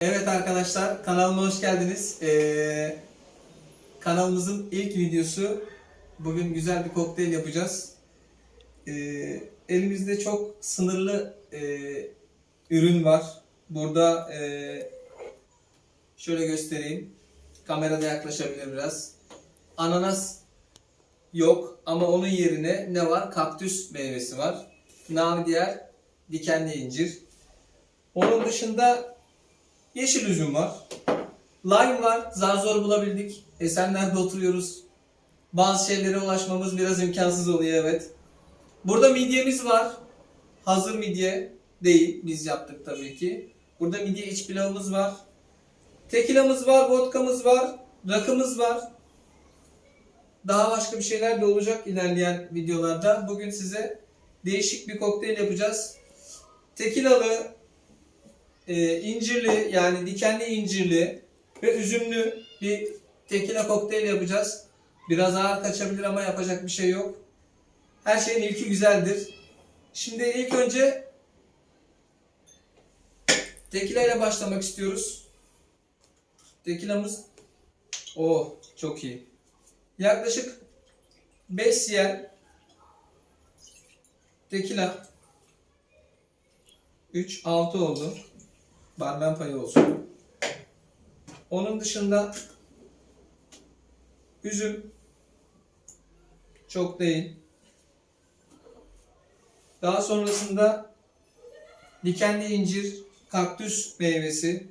Evet arkadaşlar kanalıma hoş geldiniz. Ee, kanalımızın ilk videosu. Bugün güzel bir kokteyl yapacağız. Ee, elimizde çok sınırlı e, ürün var. Burada e, şöyle göstereyim. Kamerada yaklaşabilir biraz. Ananas yok ama onun yerine ne var? Kaktüs meyvesi var. Namı diğer dikenli incir. Onun dışında Yeşil üzüm var. Lime var. Zar zor bulabildik. Esenler'de oturuyoruz. Bazı şeylere ulaşmamız biraz imkansız oluyor evet. Burada midyemiz var. Hazır midye değil. Biz yaptık tabii ki. Burada midye iç pilavımız var. Tekilamız var, vodkamız var, rakımız var. Daha başka bir şeyler de olacak ilerleyen videolarda. Bugün size değişik bir kokteyl yapacağız. Tekilalı, e, incirli yani dikenli incirli ve üzümlü bir tekila kokteyl yapacağız. Biraz ağır kaçabilir ama yapacak bir şey yok. Her şeyin ilki güzeldir. Şimdi ilk önce tekila ile başlamak istiyoruz. Tekilamız o çok iyi. Yaklaşık 5 cl tekila 3 6 oldu barmen payı olsun. Onun dışında üzüm çok değil. Daha sonrasında dikenli incir, kaktüs meyvesi.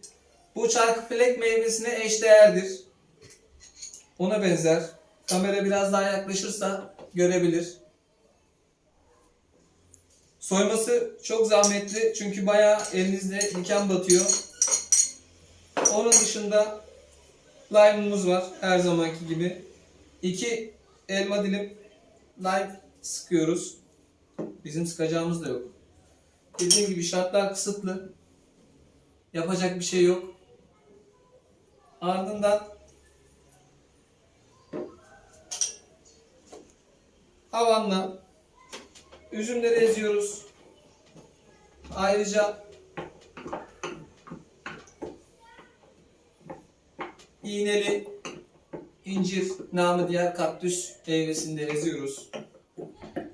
Bu çarkıfelek meyvesine eşdeğerdir. Ona benzer. Kamera biraz daha yaklaşırsa görebilir. Soyması çok zahmetli çünkü bayağı elinizde diken batıyor. Onun dışında lime'ımız var her zamanki gibi. İki elma dilim lime sıkıyoruz. Bizim sıkacağımız da yok. Dediğim gibi şartlar kısıtlı. Yapacak bir şey yok. Ardından havanla Üzümleri eziyoruz. Ayrıca iğneli incir namı diğer kaktüs meyvesini de eziyoruz.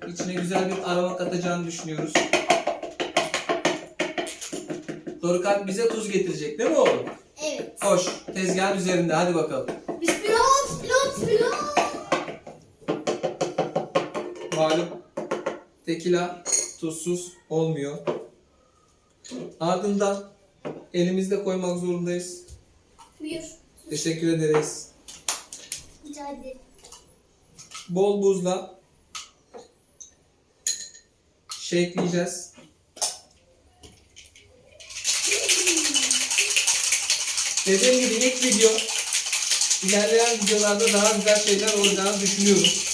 İçine güzel bir aroma katacağını düşünüyoruz. Dorukhan bize tuz getirecek değil mi oğlum? Evet. Hoş. Tezgahın üzerinde. Hadi bakalım. Bismillah, bismillah, bismillah. Malum tekila tuzsuz olmuyor. Ardından elimizde koymak zorundayız. Buyur. Teşekkür ederiz. Rica ederim. Bol buzla shakeleyeceğiz. Dediğim gibi ilk video ilerleyen videolarda daha güzel şeyler olacağını düşünüyorum.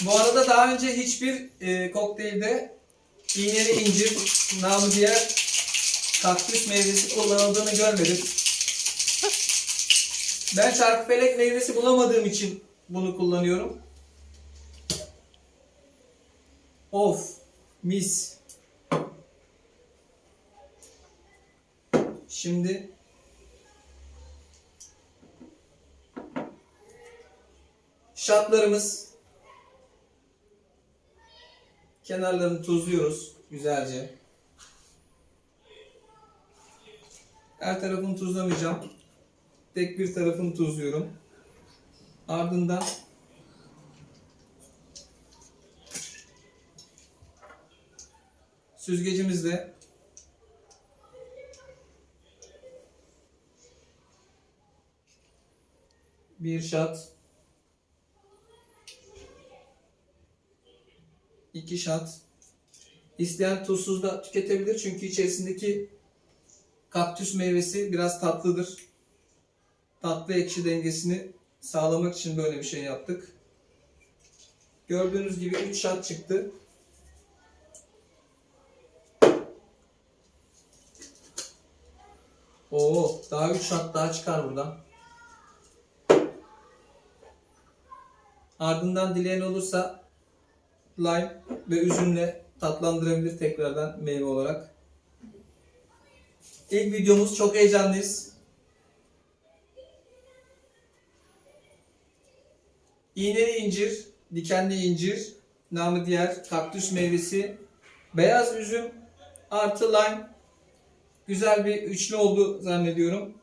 Bu arada daha önce hiçbir e, kokteylde iğneli incir, namı diğer kaktüs meyvesi kullanıldığını görmedim. Ben çarkıfelek meyvesi bulamadığım için bunu kullanıyorum. Of, mis. Şimdi şatlarımız kenarlarını tuzluyoruz güzelce. Her tarafını tuzlamayacağım. Tek bir tarafını tuzluyorum. Ardından süzgecimizle bir şat iki şat İsteyen tuzsuz da tüketebilir çünkü içerisindeki kaktüs meyvesi biraz tatlıdır. Tatlı ekşi dengesini sağlamak için böyle bir şey yaptık. Gördüğünüz gibi 3 şat çıktı. Oo, daha 3 şat daha çıkar buradan. Ardından dileyen olursa lime ve üzümle tatlandırabilir tekrardan meyve olarak. İlk videomuz çok heyecanlıyız. İğneli incir, dikenli incir, namı diğer kaktüs meyvesi, beyaz üzüm artı lime. Güzel bir üçlü oldu zannediyorum.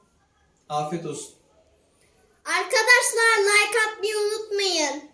Afiyet olsun. Arkadaşlar like atmayı unutmayın.